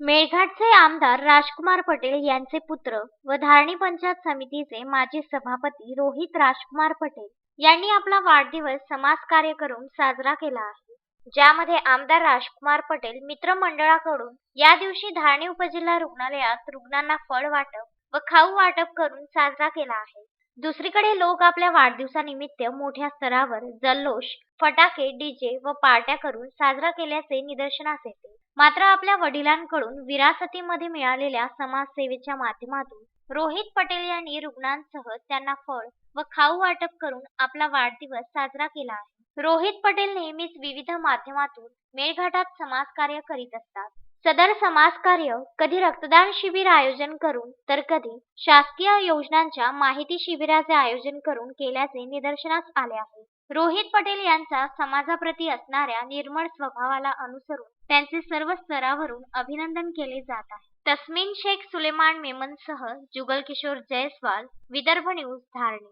मेळघाटचे आमदार राजकुमार पटेल यांचे पुत्र व धारणी पंचायत समितीचे माजी सभापती रोहित राजकुमार पटेल यांनी आपला वाढदिवस समाजकार्य करून साजरा केला आहे. ज्यामध्ये आमदार राजकुमार पटेल मित्रमंडळाकडून या दिवशी धारणी उपजिल्हा रुग्णालयात रुग्णांना फळ वाटप व खाऊ वाटप करून साजरा केला आहे. दुसरीकडे लोक आपल्या वाढदिवसानिमित्त मोठ्या स्तरावर जल्लोष फटाके डीजे व पार्ट्या करून साजरा केल्याचे निदर्शनास येते. मात्र आपल्या वडिलांकडून विरासतीमध्ये मिळालेल्या समाजसेवेच्या माध्यमातून रोहित पटेल यांनी रुग्णांसह त्यांना फळ व खाऊ वाटप करून आपला वाढदिवस साजरा केला आहे. रोहित पटेल नेहमीच विविध माध्यमातून मेळघाटात समाजकार्य करीत असतात. सदर समाजकार्य कधी रक्तदान शिबिर आयोजन करून तर कधी शासकीय योजनांच्या माहिती शिबिराचे आयोजन करून केल्याचे निदर्शनास आले आहे. रोहित पटेल यांचा समाजाप्रती असणाऱ्या निर्मळ स्वभावाला अनुसरून त्यांचे सर्व स्तरावरून अभिनंदन केले जात आहे. तस्मिन शेख सुलेमान मेमनसह जुगल किशोर जयस्वाल विदर्भ न्यूज धारणी.